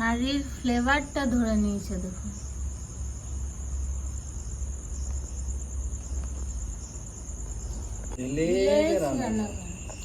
হাঁড়ির ফ্লেভারটা ধরে নিয়েছে দেখুন।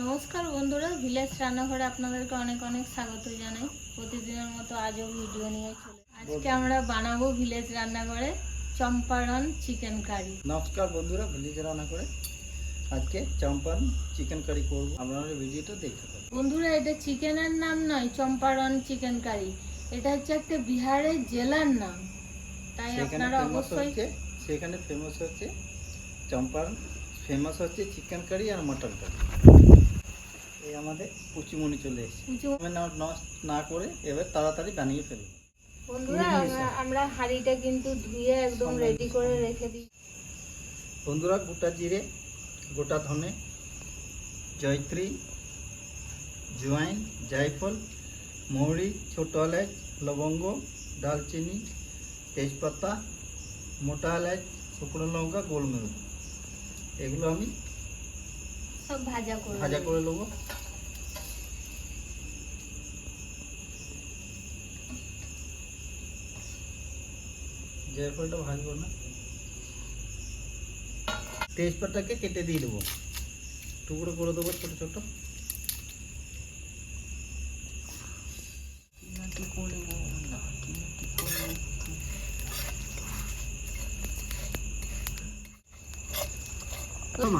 নমস্কার বন্ধুরা ভিলেজ রান্নাঘরে আপনাদেরকে অনেক অনেক স্বাগত জানাই। প্রতিদিনের মতো আজও ভিডিও নিয়ে চলে আজকে আমরা বানাবো ভিলেজ রান্নাঘরে চম্পারন চিকেন কারি নমস্কার বন্ধুরা ভিলেজ রান্না করে আজকে চম্পান চিকেন কারি করব। আপনারা ভিডিওটা দেখতে পাবেন বন্ধুরা এটা চিকেনের নাম নয় চম্পারন চিকেন কারি এটা হচ্ছে একটা বিহারের জেলার নাম। তাই আপনারা অবশ্যই সেখানে ফেমাস হচ্ছে চম্পান ফেমাস হচ্ছে চিকেন কারি আর মটন কারি এই আমাদের কুচিমণি চলে এসেছে। নষ্ট না করে এবার তাড়াতাড়ি বানিয়ে ফেলব বন্ধুরা আমরা- আমরা হাঁড়িটা কিন্তু ধুয়ে একদম রেডি করে রেখে দিই। বন্ধুরা গোটা জিরে গোটা ধনে জয়ত্রী জোয়াইন জায়ফল মৌরি ছোট এলাচ লবঙ্গ দালচিনি তেজপাতা মোটা এলাচ শুকনো লঙ্কা গোলমরিচ। এগুলো আমি সব ভাজা করে ভাজা। করে নেব। জয়ফলটা ভাজবো না। তেজপাতাকে কেটে দিয়ে দেবো। টুকরো করে দেবো ছোট ছোট তো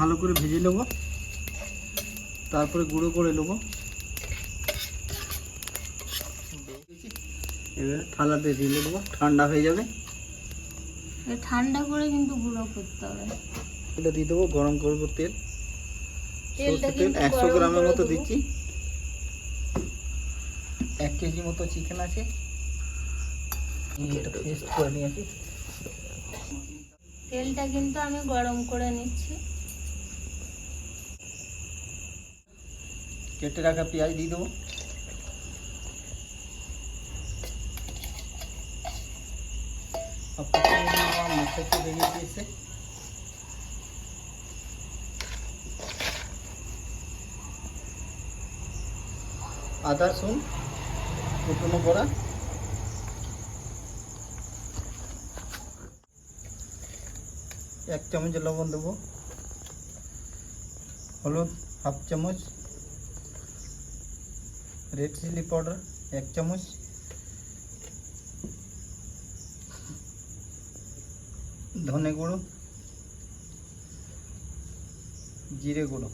ভালো করে ভেজে নেব। তারপরে গুঁড়ো করে নেব। এবারে থালাতে দিয়ে দেবো ঠান্ডা হয়ে যাবে। ঠান্ডা করে কিন্তু গুঁড়ো করতে হবে। এটা দিয়ে দেবো গরম করব তেল। তেল একশো গ্রামের মতো দিচ্ছি। এক কেজি মতো চিকেন আছে। তেলটা কিন্তু আমি গরম করে নিচ্ছি। কেটে রাখা পেঁয়াজ দিয়ে দেবো মুখে বেরিয়ে দিয়েছে আদা রসুন কুটনো করা এক চামচ লবণ দেবো হলুদ হাফ চামচ রেড চিলি পাউডার এক চামচ। ধনে গুঁড়ো। জিরে গুঁড়ো।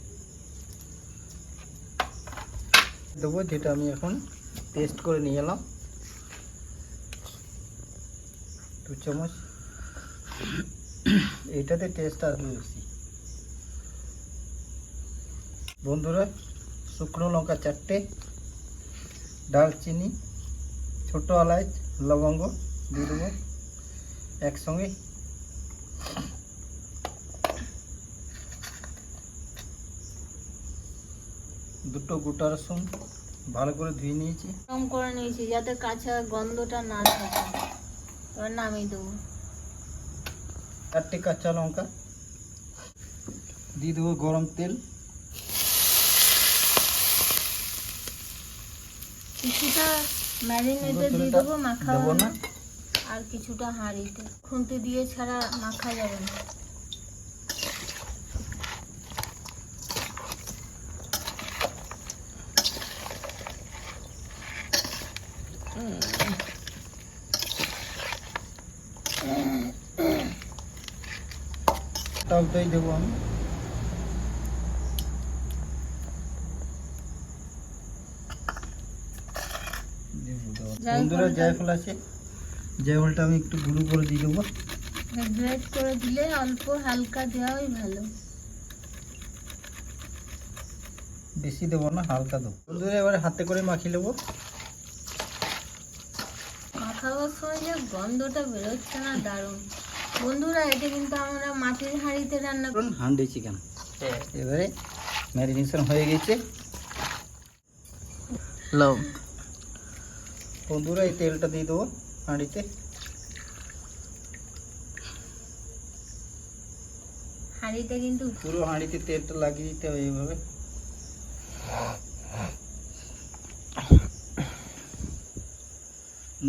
দেবো, যেটা আমি এখন টেস্ট করে নিয়ে এলাম। দু চামচ। এইটাতে টেস্ট আসবে বেশি। বন্ধুরা, শুকনো লঙ্কা চারটে। দারচিনি ছোটো এলাচ লবঙ্গ দিয়ে দেবো একসঙ্গে। দুটো গোটা রসুন ভালো করে ধুয়ে নিয়েছি। গরম করে নিয়েছি যাতে কাঁচা গন্ধটা না থাকে। এবার নামিয়ে দেবো। চারটে কাঁচা লঙ্কা। দিয়ে দেবো গরম তেল। কিছুটা ম্যারিনেটে দিয়ে দেবো মাখা হবে না? না। আর কিছুটা হাঁড়িতে। খুন্তি দিয়ে ছাড়া মাখা যাবে না। টক দই দেবো আমি। বন্ধুরা জায়ফল আছে। জায়ফলটা আমি একটু গুঁড়ো করে দিয়ে দেবো। গ্রেট করে দিলে অল্প হালকা দেওয়াই ভালো। বেশি দেবো না হালকা দেবো। বন্ধুরা এবারে হাতে করে মাখিয়ে নেব। সময় যে গন্ধটা বেরোচ্ছে না দারুণ। বন্ধুরা এটা কিন্তু আমরা মাটির হাঁড়িতে রান্না করি। ধরুন হান্ডি চিকেন এবারে ম্যারিনেশন হয়ে গেছে। বন্ধুরা এই তেলটা দিয়ে দেবো হাঁড়িতে। হাঁড়িতে কিন্তু পুরো হাঁড়িতে তেলটা লাগিয়ে দিতে হবে এইভাবে।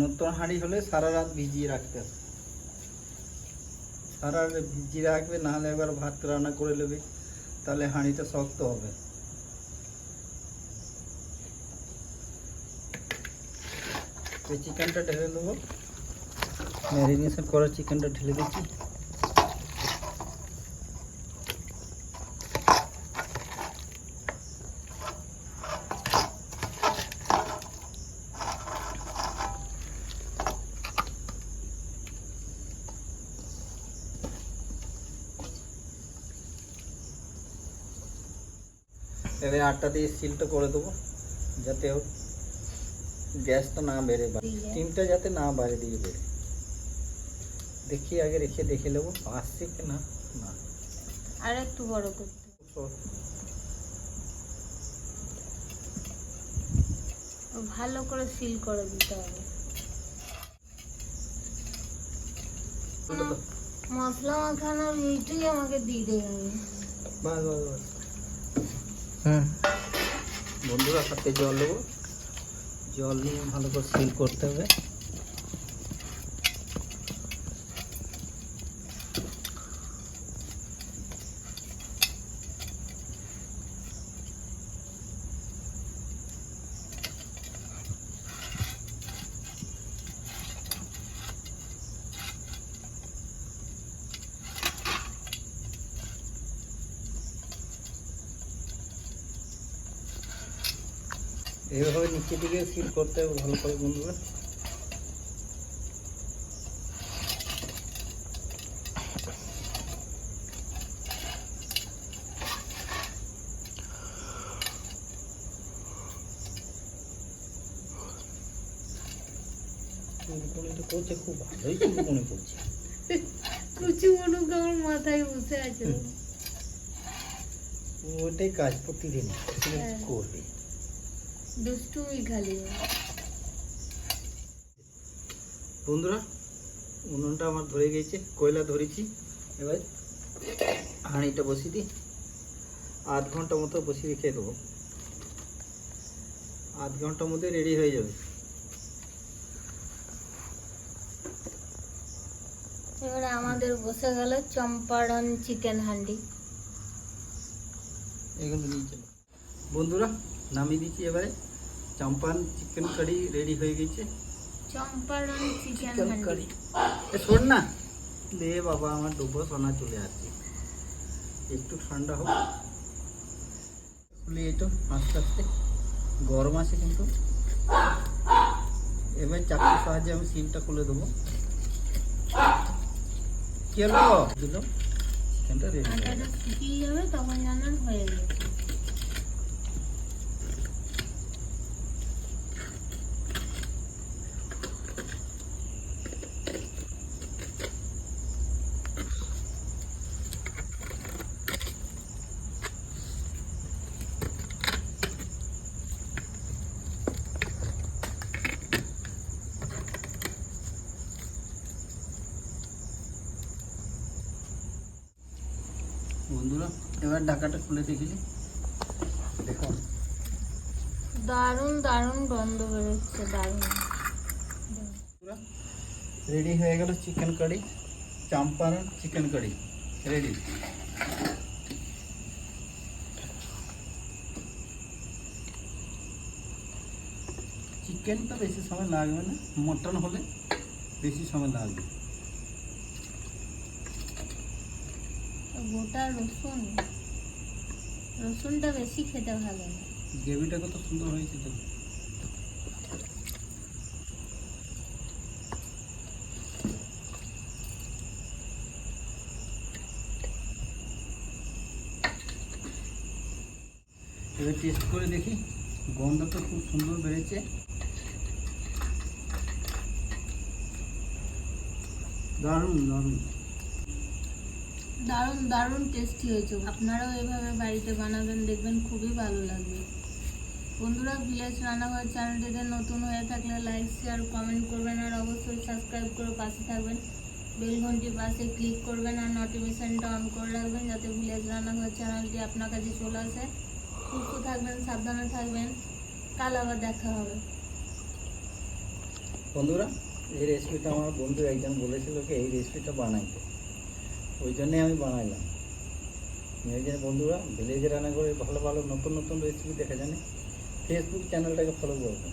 নতুন হাঁড়ি হলে সারা রাত ভিজিয়ে রাখতে হবে। সারা রাত ভিজিয়ে রাখবে নাহলে একবার ভাত রান্না করে নেবে তাহলে হাঁড়িটা শক্ত হবে। এই চিকেনটা ঢেলে দেবো ম্যারিনেশন করা চিকেনটা ঢেলে দিচ্ছি। এবার আটটা দিয়ে সিলটা করে দেবো, যাতে ওর গ্যাসটা না বেড়ে দিয়ে। যাতে না বাইরে দিয়ে বেড়ে। দেখি আগে রেখে দেখে নেব। আসছে কি না? না। আর একটু বড় করতে। ভালো করে সিল করে দিতে হবে। মশলা মাখানোর এইটাই আমাকে দিয়ে দেবে। বাস বাস বাস। হুম বন্ধুরা সাথে জল দেবো। জল নিয়ে ভালো করে সিল করতে হবে। এইভাবে নিচে দিকে সিল করতে হবে ভালো করে বন্ধুরা। চুলকুনিটা করছে খুব ভালোই চুলকুনি করছে কুচি মনুক আমার মাথায় বসে আছে? ওইটাই কাজ প্রতিদিন হ্যাঁ। করবে। দুষ্টুমি খালি। বন্ধুরা উনুনটা আমার ধরে গেছে কয়লা ধরেছি। এবার হাঁড়িটা বসিয়ে দিই। আধ ঘণ্টা মতো বসিয়ে রেখে দেবো। আধ ঘণ্টার মধ্যে রেডি হয়ে যাবে। এবারে আমাদের বসে গেল চম্পারন চিকেন হান্ডি। এগুলো নিয়ে চলো বন্ধুরা নামিয়ে দিচ্ছি এবারে। চাম্পান চিকেন কারি রেডি হয়ে গেছে। চিকেন কারি এ শোন না। লে বাবা আমার ডুবো সোনা চলে আসছে। একটু ঠান্ডা হোক। খুলে এটা আস্তে আস্তে। গরম আছে কিন্তু। এবার চাকুর সাহায্যে আমি সিমটা খুলে দেবো। কি হলো? দিল। চিকেনটা রেডি হয়ে যাবে তখন জানান হয়ে গেছে বন্ধুরা এবার ঢাকাটা খুলে দেখিলি। দেখো। দারুণ দারুণ গন্ধ বেরোচ্ছে দারুণ। রেডি হয়ে গেল chicken curry Champaran chicken curry ready চিকেনটা বেশি সময় লাগবে না মটন হলে বেশি সময় লাগবে। গোটা রসুন। রসুনটা বেশি খেতে ভালো গ্রেভিটা কত সুন্দর হয়েছে তো। এবার টেস্ট করে দেখি। গন্ধটা খুব সুন্দর বেড়েছে। দারুণ দারুণ। দারুণ দারুণ টেস্টি হয়েছে। আপনারাও এভাবে বাড়িতে বানাবেন, দেখবেন খুবই ভালো লাগবে। বন্ধুরা, ভিলেজ রান্নাঘর চ্যানেলটিতে নতুন হয়ে থাকলে লাইক শেয়ার কমেন্ট করবেন আর অবশ্যই সাবস্ক্রাইব করে পাশে থাকবেন। বেল ঘন্টির পাশে ক্লিক করবেন আর নোটিফিকেশনটা অন করে রাখবেন যাতে ভিলেজ রান্নাঘর চ্যানেলটি আপনার কাছে চলে আসে। সুস্থ থাকবেন, সাবধানে থাকবেন। কাল আবার দেখা হবে। বন্ধুরা, এই রেসিপিটা আমার বন্ধু একজন বলেছিল কি, এই রেসিপিটা বানাইতে ওই জন্যে আমি বানাইলাম। মেয়েদের বন্ধুরা ভিলেজে রান্না করে ভালো ভালো নতুন নতুন রেসিপি দেখা জানে। ফেসবুক চ্যানেলটাকে ফলো করবেন